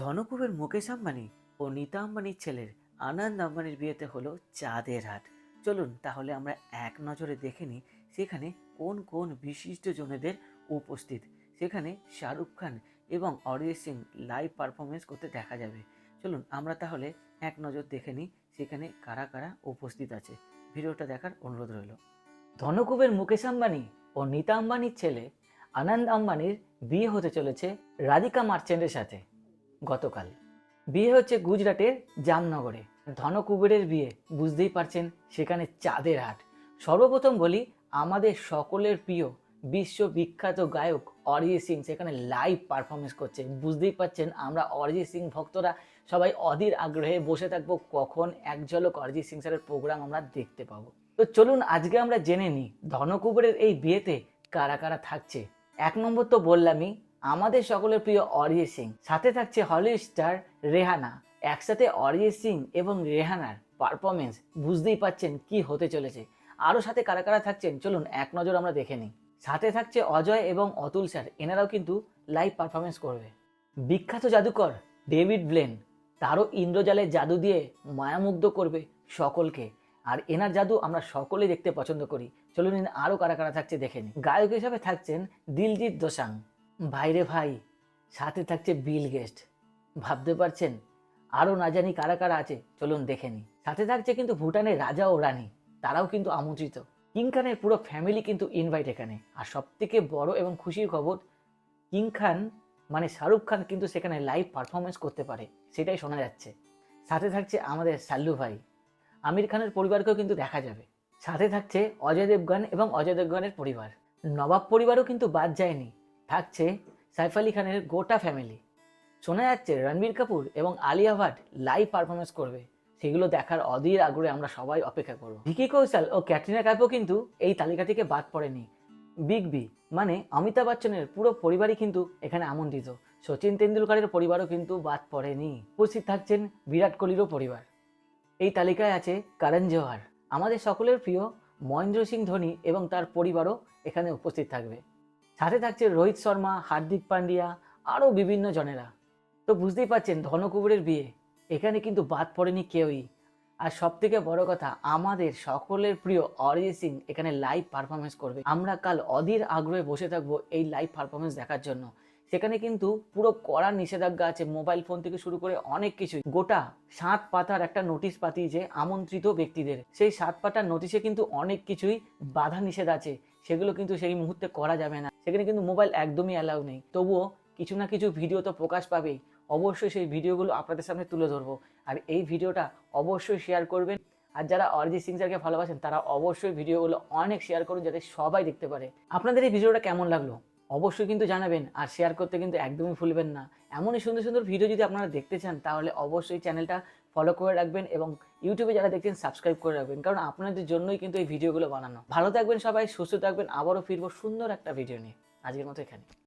ধনকুবের মুকেশ আম্বানি ও নীতা আম্বানির ছেলের আনন্দ আম্বানির বিয়েতে হলো চাঁদের হাট। চলুন তাহলে আমরা এক নজরে দেখে নিই সেখানে কোন কোন বিশিষ্ট জনেদের উপস্থিত। সেখানে শাহরুখ খান এবং অরিজিৎ সিং লাইভ পারফরমেন্স করতে দেখা যাবে। চলুন আমরা তাহলে এক নজর দেখে নিই সেখানে কারা কারা উপস্থিত আছে। ভিডিওটা দেখার অনুরোধ রইল। ধনকুবের মুকেশ আম্বানি ও নীতা আম্বানির ছেলে আনন্দ আম্বানির বিয়ে হতে চলেছে রাধিকা মার্চেন্টের সাথে। গতকাল। বিয়ে হচ্ছে গুজরাটের জামনগরে। ধনকুবেরের বিয়ে, বুঝতেই পারছেন, সেখানে চাঁদের হাট। সর্বপ্রথম বলি, আমাদের সকলের প্রিয় বিশ্ববিখ্যাত গায়ক অরিজিৎ সিং, সেখানে লাইভ পারফরমেন্স করছে। বুঝতেই পারছেন, আমরা অরিজিৎ সিং ভক্তরা সবাই অধীর আগ্রহে বসে থাকব, কখন এক ঝলক অরিজিৎ সিং স্যারের প্রোগ্রাম আমরা দেখতে পাবো। তো চলুন, আজকে আমরা জেনে নিই, ধনকুবেরের এই বিয়েতে কারা কারা থাকছে। এক নম্বর তো বললামই আমাদের সকলের প্রিয় অরিজিৎ সিং। সাথে থাকছে হলিউড স্টার রেহানা। একসাথে অরিজিৎ সিং এবং রেহানার পারফরমেন্স বুঝতেই পাচ্ছেন কি হতে চলেছে। আরও সাথে কারা কারা থাকছেন, চলুন এক নজর আমরা দেখে নিই। সাথে থাকছে অজয় এবং অতুল স্যার, এনারাও কিন্তু লাইভ পারফরমেন্স করবে। বিখ্যাত জাদুকর ডেভিড ব্লেন, তারও ইন্দ্রজালের জাদু দিয়ে মায়ামুগ্ধ করবে সকলকে। আর এনার জাদু আমরা সকলেই দেখতে পছন্দ করি। চলুন আরও কারা কারা থাকছে দেখে নিই। গায়ক হিসাবে থাকছেন দিলজিৎ দোসাং। ভাইরে ভাই, সাথে থাকছে বিল গেস্ট। ভাবতে পারছেন? আরও না জানি কারা কারা আছে, চলুন দেখে নিই। সাথে থাকছে কিন্তু ভুটানের রাজা ও রানী, তারাও কিন্তু আমন্ত্রিত। কিং খানের পুরো ফ্যামিলি কিন্তু ইনভাইট এখানে। আর সব থেকে বড় এবং খুশির খবর, কিং খান মানে শাহরুখ খান কিন্তু সেখানে লাইভ পারফরমেন্স করতে পারে, সেটাই শোনা যাচ্ছে। সাথে থাকছে আমাদের সাল্লু ভাই, আমির খানের পরিবারকেও কিন্তু দেখা যাবে। সাথে থাকছে অজয় দেবগান এবং অজয় দেবগানের পরিবার। নবাব পরিবারও কিন্তু বাদ যায়নি। থাকছে সাইফ আলী খানের গোটা ফ্যামিলি শোনা যাচ্ছে রণবীর কাপুর এবং আলিয়া ভাট লাইভ পারফরমেন্স করবে। সেগুলো দেখার অধীর আগ্রহে আমরা সবাই অপেক্ষা করব। ভিকি কৌশল ও ক্যাটরিনা কাইফও কিন্তু এই তালিকা থেকে বাদ পড়েনি। বিগ বি মানে অমিতাভ বচ্চনের পুরো পরিবারই কিন্তু এখানে আমন্ত্রিত। সচিন তেন্ডুলকারের পরিবারও কিন্তু বাদ পড়েনি। উপস্থিত থাকছেন বিরাট কোহলিরও পরিবার। এই তালিকায় আছে করণ জোহার। আমাদের সকলের প্রিয় মহেন্দ্র সিং ধোনি এবং তার পরিবারও এখানে উপস্থিত থাকবে। সাথে থাকছে রোহিত শর্মা, হার্দিক পান্ডিয়া, আরও বিভিন্ন জনেরা। তো বুঝতেই পারছেন, ধনকুবেরের বিয়ে। এখানে কিন্তু বাদ পড়েনি কেউই। আর সব থেকে বড় কথা, আমাদের সকলের প্রিয় অরিজিৎ সিং এখানে লাইভ পারফরমেন্স করবে। আমরা কাল অধীর আগ্রহে বসে থাকব এই লাইভ পারফরমেন্স দেখার জন্য। সেখানে কিন্তু পুরো কড়া নিষেধাজ্ঞা আছে মোবাইল ফোন থেকে শুরু করে অনেক কিছুই। গোটা সাত পাতার একটা নোটিশ পাঠিয়েছে আমন্ত্রিত ব্যক্তিদের। সেই সাত পাতার নোটিশে কিন্তু অনেক কিছুই বাধা নিষেধ আছে। সেগুলো কিন্তু সেই মুহূর্তে করা যাবে না। সেখানে কিন্তু মোবাইল একদমই অ্যালাউ নেই। তবুও কিছু না কিছু ভিডিও তো প্রকাশ পাবেই। অবশ্যই সেই ভিডিওগুলো আপনাদের সামনে তুলে ধরবো। আর এই ভিডিওটা অবশ্যই শেয়ার করবেন। আর যারা অরিজিৎ সিং স্যারকে ভালোবাসেন, তারা অবশ্যই ভিডিওগুলো অনেক শেয়ার করুন, যাতে সবাই দেখতে পারে। আপনাদের এই ভিডিওটা কেমন লাগল? অবশ্যই কিন্তু জানাবেন আর শেয়ার করতে কিন্তু একদমই ভুলবেন না। এমনই সুন্দর সুন্দর ভিডিও যদি আপনারা দেখতে চান, তাহলে অবশ্যই চ্যানেলটা ফলো করে রাখবেন এবং ইউটিউবে যারা দেখছেন সাবস্ক্রাইব করে রাখবেন। কারণ আপনাদের জন্যই কিন্তু এই ভিডিওগুলো বানানো। ভালো থাকবেন সবাই, সুস্থ থাকবেন। আবারও ফিরবো সুন্দর একটা ভিডিও নিয়ে। আজকের মতো এখানে।